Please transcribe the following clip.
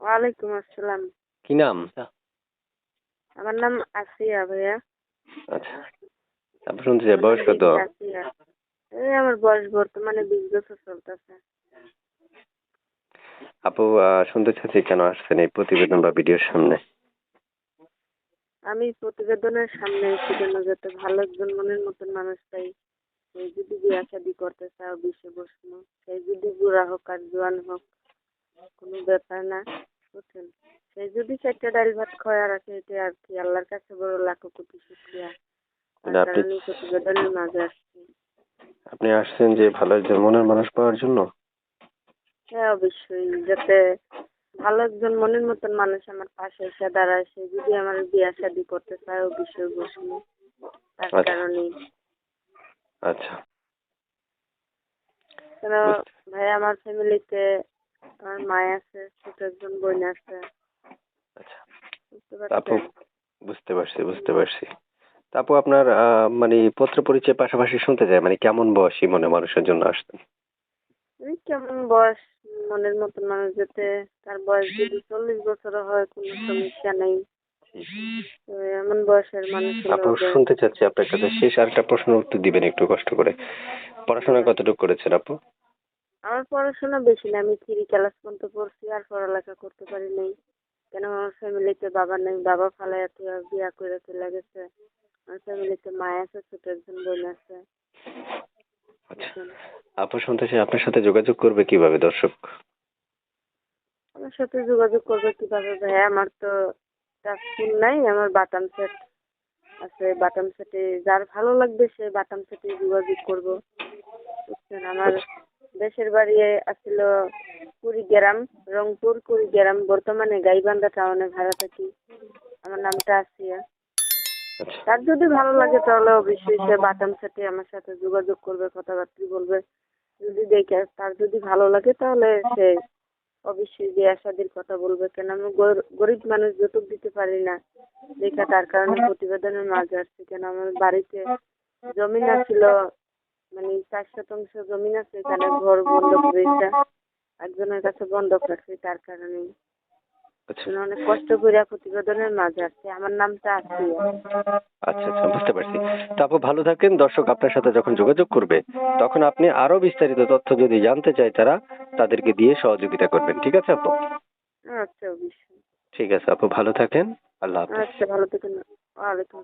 ওয়ালাইকুম আসসালাম। কি নাম? আমার নাম আসিয়া ভাইয়া। আচ্ছা। তারপর শুনতে চাই বয়স কত? আসিয়া। এই আমার বয়স বর্তমানে বিশ বছর চলতেছে। আপু শুনতে চাচ্ছি কেন আসছেন এই প্রতিবেদন বা ভিডিওর সামনে? আমি প্রতিবেদনের সামনে এসে যেন যাতে ভালো একজন মনের মতন মানুষ পাই সেই যদি বিয়া শাদি করতে চাও বিশ্বে বসনো সেই যদি বুড়া হোক আর জোয়ান হোক কোনো ব্যাপার না বুঝছেন সেই যদি চারটা ডাল ভাত খাওয়া রাখে এটা আর কি আল্লাহর কাছে বড় লাখো কোটি শুক্রিয়া। আপনি প্রতিবেদনের মাঝে আসছি। আপনি আসছেন যে ভালো একজন মনের মানুষ পাওয়ার জন্য? হ্যাঁ অবশ্যই। যাতে ভালো একজন মনের মতন মানুষ আমার পাশে এসে দাঁড়ায় সে যদি আমার বিয়া শাদি করতে চায় অবশ্যই বসবো। তার আচ্ছা। কারণেই। আচ্ছা। ভাই আমার ফ্যামিলিতে আমার মায় আছে ছোট একজন বোন আছে। আচ্ছা। আপু বুঝতে পারছি বুঝতে পারছি। আপু আপনার মানে পত্র পরিচয় পাশাপাশি শুনতে চাই মানে কেমন বয়সী মনে মানুষের জন্য আসতেন? কেমন বয়স মনের মতন মানুষ যাতে তার বয়স যদি চল্লিশ বছর হয় কোনো সমস্যা নেই। এমন বয়সের মানুষ আপু শুনতে চাচ্ছি আপনার কাছে। শেষ আরেকটা প্রশ্ন উত্তর দিবেন একটু কষ্ট করে। পড়াশোনা কতটুকু করেছেন আপু? আমার পড়াশোনা বেশি না আমি থ্রি ক্লাস পর্যন্ত পড়ছি আর পড়ালেখা করতে পারি নাই। কেন আমার ফ্যামিলিতে বাবা নেই বাবা ফালাই বিয়া করে চলে গেছে। আমার ফ্যামিলিতে মা আছে ছোট একজন বোন আছে। আচ্ছা আপু শুনতে আপনার সাথে যোগাযোগ করবে কীভাবে দর্শক? আমার সাথে যোগাযোগ করবে কীভাবে ভাই? আমার তো টাচ ফোন নাই আমার বাটাম সেট আছে বাটাম সেটে যার ভালো লাগবে সে বাটাম সেটে যোগাযোগ করব। বুঝছেন? আমার দেশের বাড়ি আসছিল কুড়িগ্রাম রংপুর কুড়িগ্রাম বর্তমানে গাইবান্ধা টাউনে ভাড়া থাকি আমার নামটা আসিয়া। আচ্ছা। তার যদি ভালো লাগে তাহলে অবশ্যই সে বাটাম সেটে আমার সাথে যোগাযোগ করবে কথাবার্তা বলবে। যদি দেখে তার যদি ভালো লাগে তাহলে সে অবশ্যই বিয়ে শাদির কথা বলবে। কেন আমি গর- গরিব মানুষ যৌতুক দিতে পারি না দেখা তার কারণে প্রতিবেদনের মাঝে আসছে। কেন আমার বাড়িতে জমিন আছিল মানে চার শতাংশ জমিন আছে এখানে ঘর বন্ধক রয়েছে একজনের কাছে বন্ধক রাখছি তার কারণে আচ্ছা। অনেক কষ্ট করে প্রতিবেদনের মাঝে আসছে আমার নামটা আসিয়া আচ্ছা আচ্ছা বুঝতে পারছি। তো আপু ভালো থাকেন। দর্শক আপনার সাথে যখন যোগাযোগ করবে তখন আপনি আরও বিস্তারিত তথ্য যদি জানতে চায় তারা তাদেরকে দিয়ে সহযোগিতা করবেন। ঠিক আছে আপু? আচ্ছা অবশ্যই। ঠিক আছে আপু ভালো থাকেন। আল্লাহ হাফেজ। আচ্ছা ভালো থাকেন। ওয়ালাইকুম